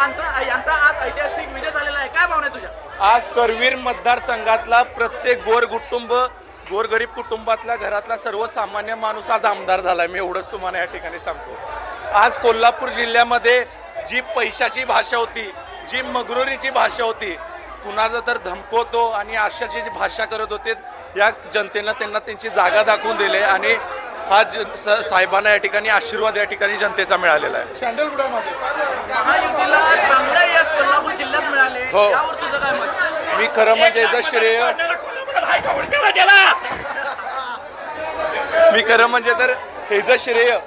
यांचा यांचा आज ऐतिहासिक विजय झालेला आहे. काय भावना आहे तुझ्या? आज करवीर मतदारसंघातला प्रत्येक गोर कुटुंब गोरगरीब कुटुंबातला घरातला सर्वसामान्य माणूस आज आमदार झाला मी एवढंच तुम्हाला या ठिकाणी सांगतो. आज कोल्हापूर जिल्ह्यामध्ये जी पैशाची भाषा होती जी मगरुरीची भाषा होती कुणाला तर धमकवतो आणि अशाची जी भाषा करत होते या जनतेनं त्यांना त्यांची जागा दाखवून दिली आणि हा साहेबांना या ठिकाणी आशीर्वाद या ठिकाणी जनतेचा मिळालेला आहे. कोल्हापूर जिल्ह्यात मिळाले. हो. यावर तुझं काय मत? मी खरं म्हणजे याचं श्रेय मी खरं म्हणजे तर ह्याचं श्रेय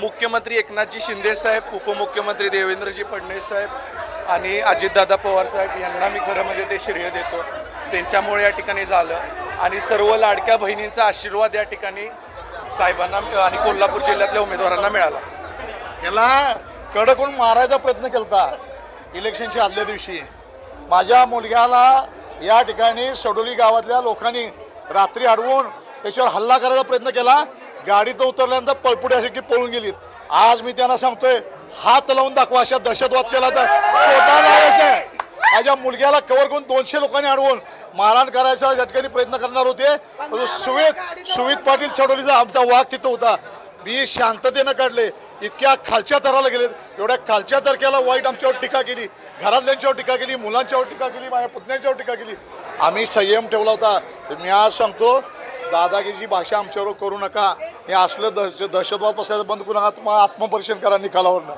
मुख्यमंत्री एकनाथजी शिंदे साहेब उपमुख्यमंत्री देवेंद्रजी फडणवीस साहेब आणि अजितदादा पवार साहेब यांना मी खरं म्हणजे ते श्रेय देतो. त्यांच्यामुळे या ठिकाणी झालं. आणि सर्व लाडक्या बहिणींचा आशीर्वाद या ठिकाणी साहेबांना आणि कोल्हापूर जिल्ह्यातल्या उमेदवारांना मिळाला. याला कडकून मारायचा प्रयत्न केलता इलेक्शनच्या आदल्या दिवशी. माझ्या मुलग्याला या ठिकाणी सडोली गावातल्या लोकांनी रात्री अडवून त्याच्यावर हल्ला करायचा प्रयत्न केला. गाडीत उतरल्यानंतर पळपुडे असे की पळून गेलीत. आज मी त्यांना सांगतोय हात लावून दाखवा अशा दहशतवाद केला तर माझ्या मुलग्याला कवर करून दोनशे लोकांनी अडवून मारहाण करायचा या ठिकाणी प्रयत्न करणार होते. सुवेद सुमित पाटील चढवलीचा आमचा वाघ तिथं होता. मी शांततेनं काढले. इतक्या खालच्या तराला गेले एवढ्या खालच्या तर्क्याला वाईट आमच्यावर टीका केली. घरातल्यांच्यावर टीका केली. मुलांच्यावर टीका केली. माझ्या पुतण्यांच्यावर टीका केली. आम्ही संयम ठेवला होता. तर मी आज सांगतो दादागिरीची भाषा आमच्यावर करू नका. हे असलं दहश दहशतवाद पसरायचं बंद करू नका. तुम्हाला आत्मपरीक्षण करा निकालावरनं.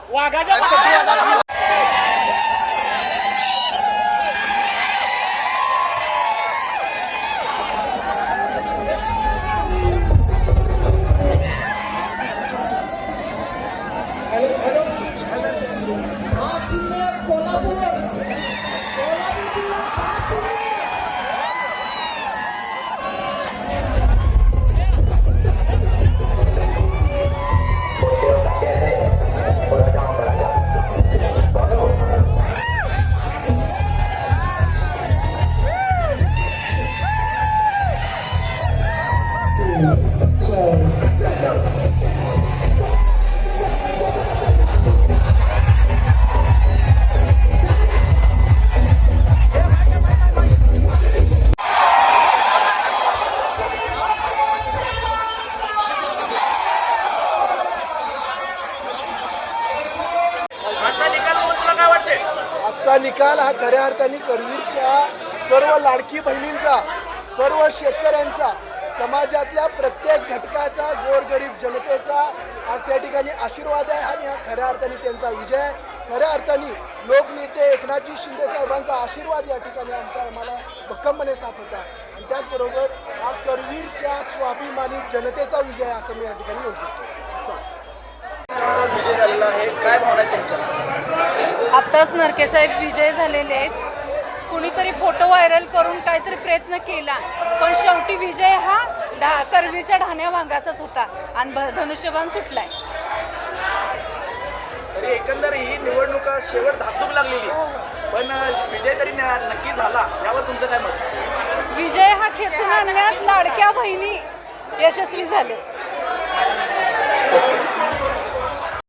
हा निकाल हा खऱ्या अर्थाने करवीरच्या सर्व लाडकी बहिणींचा सर्व शेतकऱ्यांचा समाजातल्या प्रत्येक घटकाचा गोरगरीब जनतेचा आज त्या ठिकाणी आशीर्वाद आहे आणि हा खऱ्या अर्थाने त्यांचा विजय आहे. खऱ्या अर्थाने लोकनेते एकनाथजी शिंदे साहेबांचा आशीर्वाद या ठिकाणी आमच्या आम्हाला भक्कमपणे साथ होता. आणि त्याचबरोबर हा करवीरच्या स्वाभिमानी जनतेचा विजय असं मी या ठिकाणी नोंद करतो. चला आज विजय झालेला आहे. काय भावना आहे तुमच्या? आत्ताच नरकेसाहेब विजय झालेले आहेत. कुणीतरी फोटो व्हायरल करून काहीतरी प्रयत्न केला पण शेवटी विजय हा डा करवीच्या ढाण्या वांगाचाच होता आणि धनुष्यबाण सुटलाय. तरी एकंदर ही निवडणुका शेवट धाकधूक लागलेली. पण विजय तरी नक्की झाला यावर तुमचं काय मत? विजय हा खेचून आणण्यात लाडक्या बहिणी यशस्वी झाले.